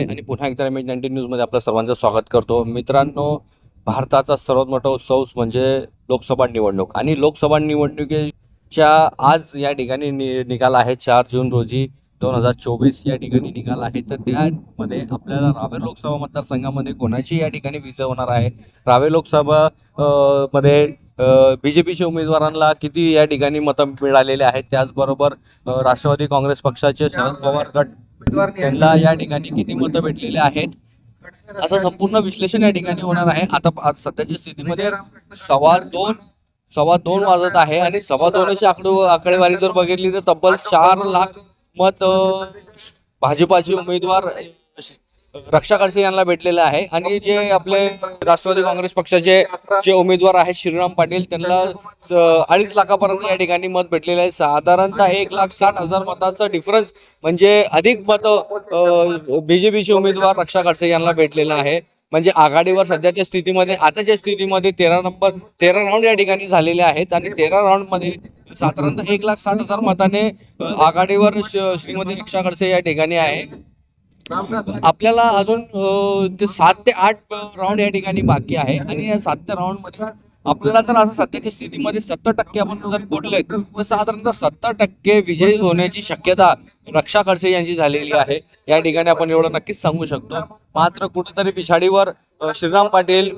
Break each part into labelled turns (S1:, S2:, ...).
S1: आणि पुन्हा एकदा मी एच नाईन्टीन न्यूजमध्ये आपलं सर्वांचं स्वागत करतो. मित्रांनो भारताचा सर्वात मोठा उत्सव म्हणजे लोकसभा निवडणूक. आणि लोकसभा निवडणुकीच्या आज या ठिकाणी नि निकाल आहे. चार जून रोजी दोन हजार चोवीस या ठिकाणी निकाल आहे. तर त्यामध्ये आपल्याला रावेर लोकसभा मतदारसंघामध्ये कोणाची या ठिकाणी विजय होणार आहे? रावेर लोकसभा मध्ये बी जे पीच्या उमेदवारांना किती या ठिकाणी मतं मिळालेले आहेत? त्याचबरोबर राष्ट्रवादी काँग्रेस पक्षाचे शरद पवार गट त्यांना या ठिकाणी किती मतं भेटलेले आहेत? असं संपूर्ण विश्लेषण या ठिकाणी होणार आहे. आता आज सध्याच्या स्थितीमध्ये सव्वा दोन सव्वा दोन वाजत आहे आणि सव्वा दोनची आकडे आकडेवारी जर बघितली तर तब्बल चार लाख मत भाजपाचे उमेदवार रक्षा खडसे यांना भेटलेलं आहे. आणि जे आपले राष्ट्रवादी काँग्रेस पक्षाचे जे उमेदवार आहेत श्रीराम पाटील त्यांना अडीच लाखापर्यंत या ठिकाणी मत भेटलेले आहे. साधारणतः एक लाख साठ हजार मताचा डिफरन्स म्हणजे अधिक मत बीजेपीचे उमेदवार रक्षा खडसे यांना भेटलेलं आहे. म्हणजे आघाडीवर सध्याच्या स्थितीमध्ये आताच्या स्थितीमध्ये तेरा नंबर तेरा राऊंड या ठिकाणी झालेले आहेत. आणि तेरा राऊंडमध्ये साधारणतः एक लाख साठ हजार मताने आघाडीवर श्रीमती रक्षा खडसे या ठिकाणी आहे. आपल्याला अजून ते सात ते आठ राऊंड या ठिकाणी बाकी आहे. आणि या सात ते राऊंडमध्ये आपल्याला तर असं सध्याच्या स्थितीमध्ये सत्तर टक्के आपण जर बोललोय तर साधारणतः सत्तर टक्के विजयी होण्याची शक्यता रक्षा खडसे यांची झालेली आहे. या ठिकाणी आपण एवढं नक्कीच सांगू शकतो. मात्र कुठेतरी पिछाडीवर श्रीराम पाटील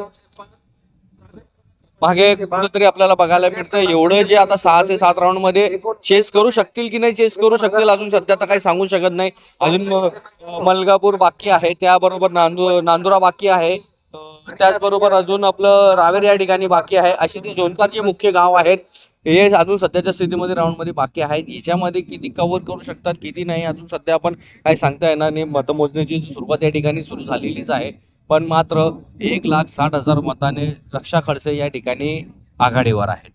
S1: मागे कुठेतरी आपल्याला बघायला मिळतं एवढं जे आता सहा ते सात राऊंडमध्ये चेस करू शकतील की नाही चेस करू शकतील अजून सध्या तर काही सांगू शकत नाही. अजून अ, मलकापूर बाकी आहे. त्याबरोबर नांदू नांदुरा बाकी आहे. त्याचबरोबर अजून आपलं रावेर या ठिकाणी बाकी आहे. असे ते जोनकारचे मुख्य गाव आहेत. हे अजून सध्याच्या स्थितीमध्ये राऊंडमध्ये बाकी आहेत. याच्यामध्ये किती कव्हर करू शकतात किती नाही अजून सध्या आपण काही सांगता येणार नाही. मतमोजणीची सुरुवात या ठिकाणी सुरू झालेलीच आहे. पण मात्र एक लाख साठ हजार मताने रक्षा खडसे या ठिकाणी आघाडीवर आहेत.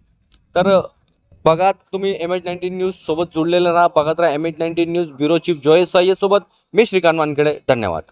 S1: तर बघा तुम्ही एम एच नाईन्टीन न्यूज सोबत जोडलेलं राहा. बघत राहा M H nineteen news bureau chief Joyas Sayyad सोबत. मी श्रीकांत वानखेडे. धन्यवाद.